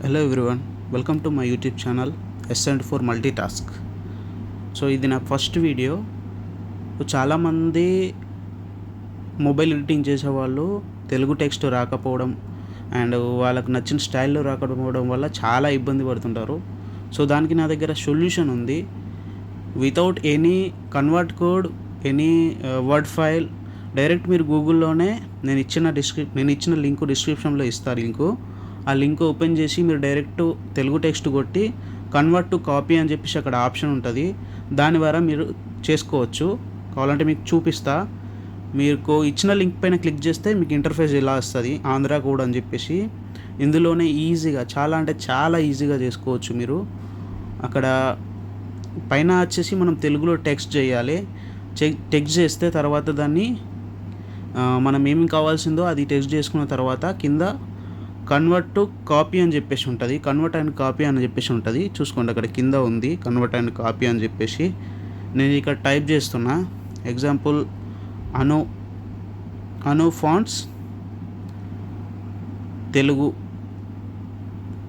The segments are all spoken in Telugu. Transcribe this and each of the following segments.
Hello everyone welcome to my YouTube channel S and four multi task so ఇది నా ఫస్ట్ వీడియో చాలామంది మొబైల్ ఎడిటింగ్ చేసేవాళ్ళు తెలుగు టెక్స్ట్ రాకపోవడం అండ్ వాళ్ళకు నచ్చిన స్టైల్లో రాకపోవడం వల్ల చాలా ఇబ్బంది పడుతుంటారు. సో దానికి నా దగ్గర సొల్యూషన్ ఉంది. Without any convert code any word file direct మీరు గూగుల్లోనే నేను ఇచ్చిన డిస్క్రిప్ నేను ఇచ్చిన లింక్ డిస్క్రిప్షన్లో ఇస్తాను లింకు ఆ లింక్ ఓపెన్ చేసి మీరు డైరెక్ట్ తెలుగు టెక్స్ట్ కొట్టి కన్వర్ట్ టు కాపీ అని చెప్పేసి అక్కడ ఆప్షన్ ఉంటుంది. దాని ద్వారా మీరు చేసుకోవచ్చు. కావాలంటే మీకు చూపిస్తా. మీకు ఇచ్చిన లింక్ పైన క్లిక్ చేస్తే మీకు ఇంటర్ఫేస్ ఇలా వస్తుంది ఆంధ్ర కోడ్ అని చెప్పేసి. ఇందులోనే ఈజీగా చాలా అంటే చాలా ఈజీగా చేసుకోవచ్చు మీరు. అక్కడ పైన వచ్చేసి మనం తెలుగులో టెక్స్ట్ చేయాలి. టెక్స్ట్ చేస్తే తర్వాత దాన్ని మనం ఏమి కావాల్సిందో అది టెక్స్ట్ చేసుకున్న తర్వాత కింద కన్వర్ట్ టు కాపీ అని చెప్పేసి ఉంటుంది. కన్వర్ట్ అండ్ కాపీ అని చెప్పేసి ఉంటుంది. చూసుకోండి అక్కడ కింద ఉంది. కన్వర్ట్ అండ్ కాపీ అని చెప్పేసి. నేను ఇక్కడ టైప్ చేస్తున్నా. ఎగ్జాంపుల్ అను అను ఫాంట్స్ తెలుగు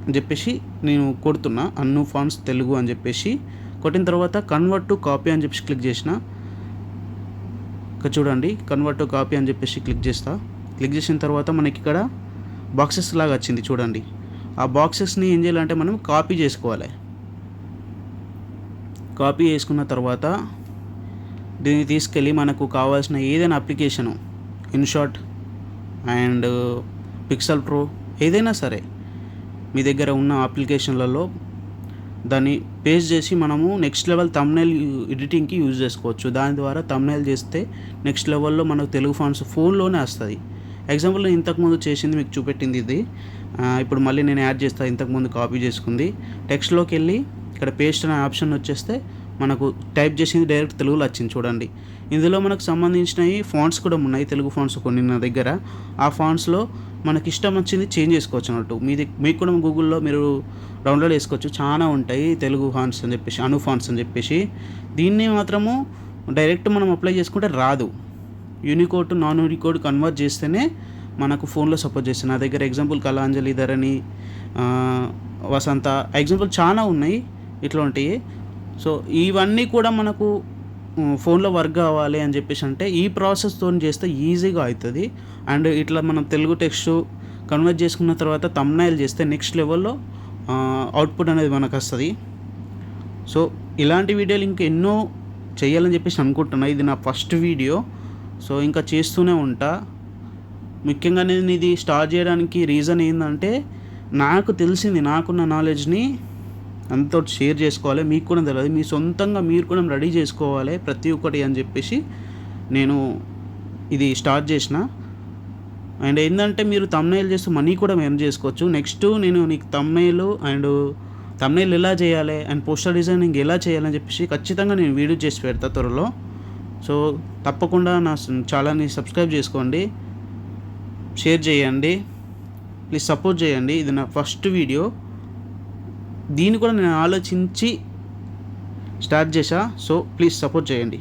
అని చెప్పేసి నేను కొడుతున్నా. అన్ను ఫాంట్స్ తెలుగు అని చెప్పేసి. కొట్టిన తర్వాత కన్వర్ట్ టు కాపీ అని చెప్పేసి క్లిక్ చేసిన. ఇక్కడ చూడండి కన్వర్ట్ టు కాపీ అని చెప్పేసి క్లిక్ చేస్తా. క్లిక్ చేసిన తర్వాత మనకి ఇక్కడ బాక్సెస్ లాగా వచ్చింది చూడండి. ఆ బాక్సెస్ని ఏం చేయాలంటే మనం కాపీ చేసుకోవాలి. కాపీ చేసుకున్న తర్వాత దీన్ని తీసుకెళ్ళి మనకు కావాల్సిన ఏదైనా application InShot and pixel pro ఏదైనా సరే మీ దగ్గర ఉన్న అప్లికేషన్లలో దాన్ని పేస్ట్ చేసి మనము నెక్స్ట్ లెవెల్ తమ్నైల్ ఎడిటింగ్కి యూజ్ చేసుకోవచ్చు. దాని ద్వారా తమ్నైల్ చేస్తే నెక్స్ట్ లెవెల్లో మనకు తెలుగు ఫాంట్స్ ఫోన్లోనే వస్తుంది ఎగ్జాంపుల్ నేను ఇంతకుముందు చేసింది మీకు చూపెట్టింది ఇది. ఇప్పుడు మళ్ళీ నేను యాడ్ చేస్తాను ఇంతకుముందు కాపీ చేసుకుంది. టెక్స్ట్లోకి వెళ్ళి ఇక్కడ పేస్ట్ అనే ఆప్షన్ వచ్చేస్తే మనకు టైప్ చేసింది డైరెక్ట్ తెలుగులో వచ్చింది చూడండి. ఇందులో మనకు సంబంధించినవి ఫాంట్స్ కూడా ఉన్నాయి తెలుగు ఫాంట్స్ కొన్ని నా దగ్గర. ఆ ఫాంట్స్లో మనకి ఇష్టం వచ్చింది చేంజ్ చేసుకోవచ్చు అన్నట్టు. మీది మీకు కూడా గూగుల్లో మీరు డౌన్లోడ్ చేసుకోవచ్చు. చాలా ఉంటాయి తెలుగు ఫాంట్స్ అని చెప్పేసి అను ఫాంట్స్ అని చెప్పేసి. దీన్ని మాత్రము డైరెక్ట్ మనం అప్లై చేసుకుంటే రాదు. Unicode to non Unicode convert చేస్తేనే మనకు ఫోన్లో సపోర్ట్ చేస్తుంది. నా దగ్గర ఎగ్జాంపుల్ కళాంజలి ధరణి వసంత ఎగ్జాంపుల్ చాలా ఉన్నాయి ఇట్లాంటివి సో ఇవన్నీ కూడా మనకు ఫోన్లో వర్క్ కావాలి అని చెప్పేసి అంటే ఈ ప్రాసెస్తో చేస్తే ఈజీగా అవుతుంది. అండ్ ఇట్లా మనం తెలుగు టెక్స్ట్ కన్వర్ట్ చేసుకున్న తర్వాత తమ్నాయిల్ చేస్తే నెక్స్ట్ లెవెల్లో అవుట్పుట్ అనేది మనకు వస్తుంది. సో ఇలాంటి వీడియోలు ఇంకెన్నో చేయాలని చెప్పేసి అనుకుంటున్నాను ఇది నా ఫస్ట్ వీడియో సో ఇంకా చేస్తూనే ఉంటా. ముఖ్యంగా నేను ఇది స్టార్ట్ చేయడానికి రీజన్ ఏంటంటే నాకు తెలిసింది నాకున్న నాలెడ్జ్ని అంతా షేర్ చేసుకోవాలి. మీకు కూడా తెలియదు. మీ సొంతంగా మీరు కూడా రెడీ చేసుకోవాలి ప్రతి ఒక్కటి అని చెప్పేసి నేను ఇది స్టార్ట్ చేసిన. అండ్ ఏంటంటే మీరు తమ్నైల్ చేస్తూ మనీ కూడా ఎర్న్ చేసుకోవచ్చు. నెక్స్ట్ నేను నీకు తమ్నైల్ అండ్ తమ్నైల్ ఎలా చేయాలి అండ్ పోస్టర్ డిజైనింగ్ ఎలా చేయాలని చెప్పేసి ఖచ్చితంగా నేను వీడియో చేసి పెడతా త్వరలో. సో తప్పకుండా నా ఛానల్ని సబ్స్క్రైబ్ చేసుకోండి. షేర్ చేయండి. ప్లీజ్ సపోర్ట్ చేయండి. ఇది నా ఫస్ట్ వీడియో. దీన్ని కూడా నేను ఆలోచించి స్టార్ట్ చేశా. సో ప్లీజ్ సపోర్ట్ చేయండి.